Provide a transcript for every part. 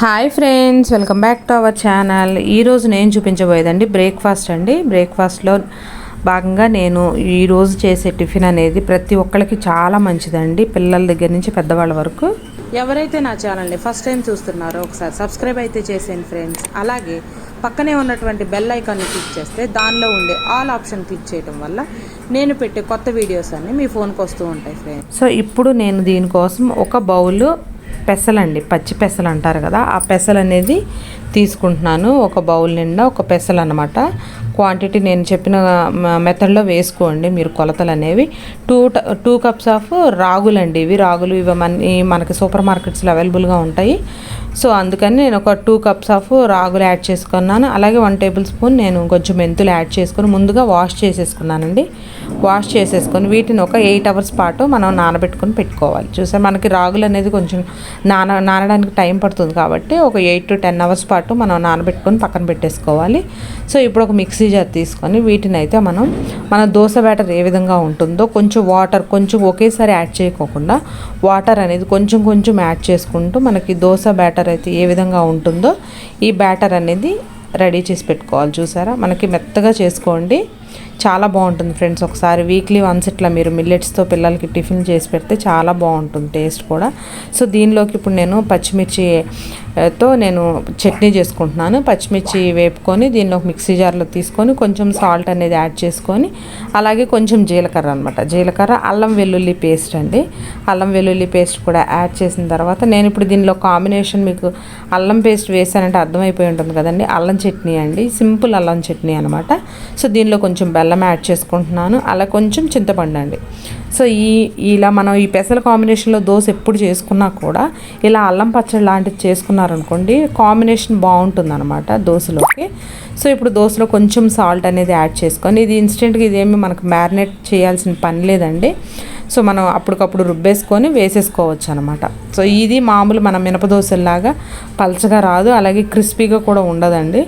Hi friends welcome back to our channel. ఈరోజు నేను చూపించబోయేదండి breakfast అండి. బ్రేక్ఫాస్ట్లో భాగంగా నేను ఈరోజు చేసే టిఫిన్ అనేది ప్రతి ఒక్కరికి చాలా మంచిదండి పిల్లల దగ్గర నుంచి పెద్దవాళ్ళ వరకు. ఎవరైతే నా ఛానల్ని ఫస్ట్ టైం చూస్తున్నారో ఒకసారి సబ్స్క్రైబ్ అయితే చేసేయండి ఫ్రెండ్స్. అలాగే పక్కనే ఉన్నటువంటి బెల్ ఐకాన్ని క్లిక్ చేస్తే దానిలో ఉండే ఆల్ ఆప్షన్ క్లిక్ చేయడం వల్ల నేను పెట్టే కొత్త వీడియోస్ అన్నీ మీ ఫోన్కి వస్తూ ఉంటాయి ఫ్రెండ్స్ సో ఇప్పుడు నేను దీనికోసం ఒక బౌల్ పెసలండి పచ్చి పెసలు అంటారు కదా ఆ పెసలు అనేది తీసుకుంటున్నాను. ఒక బౌల్ నిండా ఒక పెసలు అనమాట క్వాంటిటీ నేను చెప్పిన మెథడ్లో వేసుకోండి. మీరు కొలతలు అనేవి. టూ టూ కప్స్ ఆఫ్ రాగులండి ఇవి. రాగులు ఇవి మనీ మనకి సూపర్ మార్కెట్స్లో అవైలబుల్గా ఉంటాయి. సో అందుకని నేను ఒక టూ కప్స్ ఆఫ్ రాగులు యాడ్ చేసుకున్నాను. అలాగే వన్ టేబుల్ స్పూన్ నేను కొంచెం మెంతులు యాడ్ చేసుకొని ముందుగా వాష్ చేసేసుకున్నానండి. వాష్ చేసేసుకొని వీటిని ఒక ఎయిట్ అవర్స్ పాటు మనం నానబెట్టుకొని పెట్టుకోవాలి. చూసారు మనకి రాగులు అనేది కొంచెం నాన నానడానికి టైం పడుతుంది కాబట్టి ఒక ఎయిట్ టు టెన్ అవర్స్ పాటు మనం నానబెట్టుకొని పక్కన పెట్టేసుకోవాలి. సో ఇప్పుడు ఒక మిక్సీ జార్ తీసుకొని వీటిని అయితే మనం మన దోశ బ్యాటర్ ఏ విధంగా ఉంటుందో కొంచెం వాటర్ కొంచెం ఒకేసారి యాడ్ చేయకోకుండా వాటర్ అనేది కొంచెం కొంచెం యాడ్ చేసుకుంటూ మనకి దోశ బ్యాటర్ అయితే ఏ విధంగా ఉంటుందో ఈ బ్యాటర్ అనేది రెడీ చేసి పెట్టుకోవాలి. చూసారా? మనకి మెత్తగా చేసుకోండి. చాలా బాగుంటుంది ఫ్రెండ్స్. ఒకసారి వీక్లీ వన్స్ ఇట్లా మీరు మిల్లెట్స్తో పిల్లలకి టిఫిన్ చేసి పెడితే చాలా బాగుంటుంది టేస్ట్ కూడా. సో దీనిలోకి ఇప్పుడు నేను పచ్చిమిర్చి తో నేను చట్నీ చేసుకుంటున్నాను. పచ్చిమిర్చి వేపుకొని దీనిలో మిక్సీ జార్లో తీసుకొని కొంచెం సాల్ట్ అనేది యాడ్ చేసుకొని అలాగే కొంచెం జీలకర్ర అనమాట జీలకర్ర అల్లం వెల్లుల్లి పేస్ట్ అండి. అల్లం వెల్లుల్లి పేస్ట్ కూడా యాడ్ చేసిన తర్వాత నేను ఇప్పుడు దీనిలో కాంబినేషన్ మీకు అల్లం పేస్ట్ వేసానంటే అర్థమైపోయి ఉంటుంది కదండి. అల్లం చట్నీ అండి. సింపుల్ అల్లం చట్నీ అనమాట సో దీనిలో కొంచెం కొంచెం బెల్లం యాడ్ చేసుకుంటున్నాను. అలా కొంచెం చింతపండు అండి. సో ఈ ఇలా మనం ఈ పెసల కాంబినేషన్లో దోశ ఎప్పుడు చేసుకున్నా కూడా ఇలా అల్లం పచ్చడి లాంటిది చేసుకున్నారనుకోండి కాంబినేషన్ బాగుంటుంది అనమాట దోశలోకి. సో ఇప్పుడు దోశలో కొంచెం సాల్ట్ అనేది యాడ్ చేసుకొని ఇది ఇన్స్టెంట్గా ఇదేమి మనకు మ్యారినేట్ చేయాల్సిన పని లేదండి. సో మనం అప్పటికప్పుడు రుబ్బేసుకొని వేసేసుకోవచ్చు అనమాట సో ఇది మామూలు మన మినపదోశల్లాగా పలచగా రాదు అలాగే క్రిస్పీగా కూడా ఉండదండి.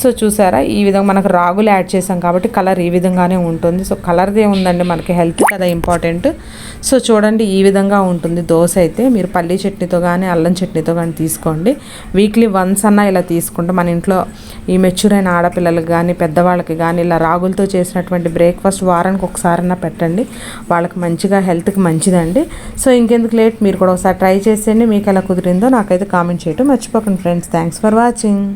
సో చూసారా ఈ విధంగా మనకు రాగులు యాడ్ చేసాం కాబట్టి కలర్ ఈ విధంగానే ఉంటుంది. సో కలర్దే ఉందండి మనకి హెల్త్ కదా ఇంపార్టెంట్. సో చూడండి ఈ విధంగా ఉంటుంది దోశ అయితే. మీరు పల్లీ చట్నీతో కానీ అల్లం చట్నీతో కానీ తీసుకోండి. వీక్లీ వన్స్ అన్న ఇలా తీసుకుంటే మన ఇంట్లో ఈ మెచ్యూర్ అయిన ఆడపిల్లలకి కానీ పెద్దవాళ్ళకి కానీ ఇలా రాగులతో చేసినటువంటి బ్రేక్ఫాస్ట్ వారానికి ఒకసారన్నా పెట్టండి. వాళ్ళకి మంచిగా హెల్త్కి మంచిదండి. సో ఇంకెందుకు లేట్? మీరు కూడా ఒకసారి ట్రై చేసి చేసేయండి మీకు ఎలా కుదిరిందో నాకైతే కామెంట్ చేయటం మర్చిపోకండి ఫ్రెండ్స్ థ్యాంక్స్ ఫర్ వాచింగ్